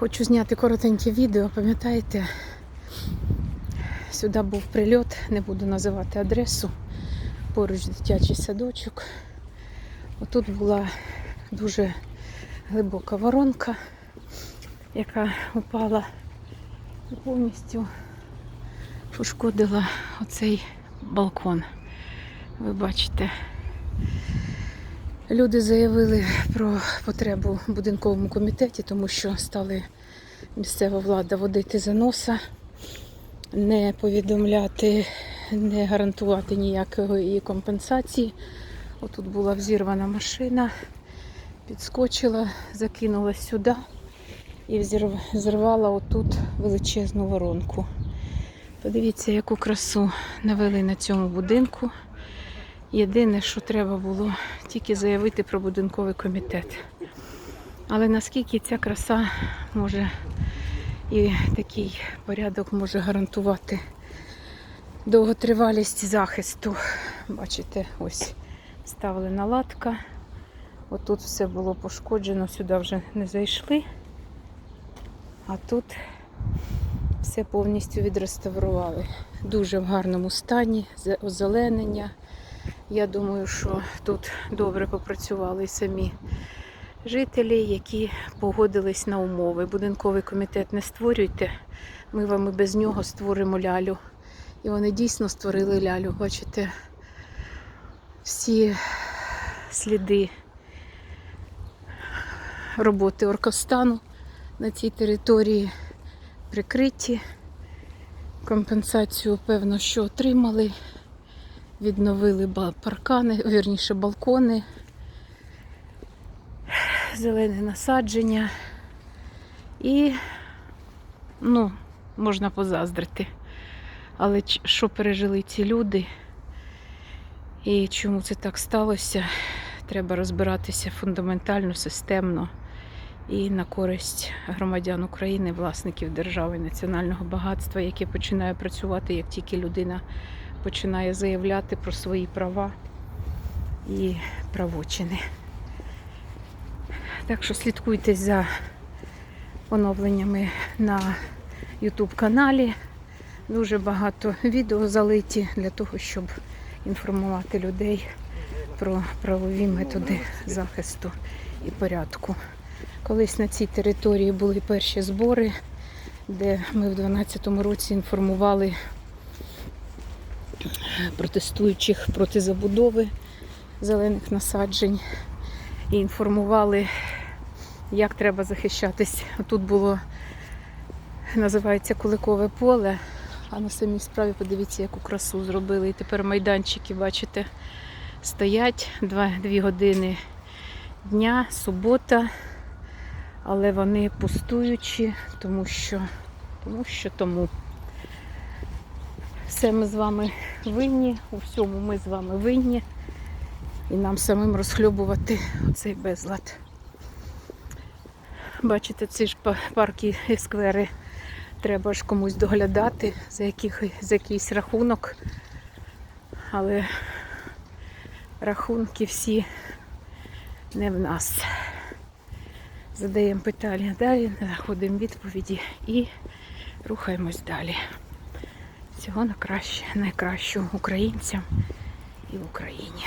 Хочу зняти коротеньке відео, пам'ятаєте? Сюди був прильот, не буду називати адресу. Поруч дитячий садочок. Отут була дуже глибока воронка, яка упала і повністю пошкодила оцей балкон. Ви бачите. Люди заявили про потребу в будинковому комітеті, тому що стали місцева влада водити за носа, не повідомляти, не гарантувати ніякої компенсації. Отут була взірвана машина, підскочила, закинула сюди і взірв- зірвала отут величезну воронку. Подивіться, яку красу навели на цьому будинку. Єдине, що треба було тільки заявити про будинковий комітет. Але наскільки ця краса може і такий порядок може гарантувати довготривалість захисту. Бачите, ось ставлена латка. Отут все було пошкоджено, сюди вже не зайшли. А тут все повністю відреставрували. Дуже в гарному стані, озеленення. Я думаю, що тут добре попрацювали самі жителі, які погодились на умови. Будинковий комітет не створюйте. Ми вам і без нього створимо лялю. І вони дійсно створили лялю. Бачите, всі сліди роботи оркостану на цій території прикриті. Компенсацію, певно, що отримали. Відновили паркани, вірніше балкони, зелене насадження. І, ну, можна позаздрити. Але що пережили ці люди і чому це так сталося, треба розбиратися фундаментально, системно і на користь громадян України, власників держави, національного багатства, яке починає працювати, як тільки людина починає заявляти про свої права і правочини. Так що слідкуйте за оновленнями на YouTube каналі. Дуже багато відео залиті для того, щоб інформувати людей про правові методи захисту і порядку. Колись на цій території були перші збори, де ми в 2012 році інформували протестуючих проти забудови зелених насаджень і інформували, як треба захищатись. Тут було, називається Куликове поле, а на самій справі подивіться, яку красу зробили. І тепер майданчики, бачите, стоять два, дві години дня, субота, але вони пустуючі, тому що, тому що тому. Все ми з вами винні, у всьому ми з вами винні. І нам самим розхльобувати цей безлад. Бачите, ці ж парки і сквери треба ж комусь доглядати за, яких, за якийсь рахунок. Але рахунки всі не в нас. Задаємо питання далі, знаходимо відповіді і рухаємось далі. Всього на краще, найкращого українцям і в Україні.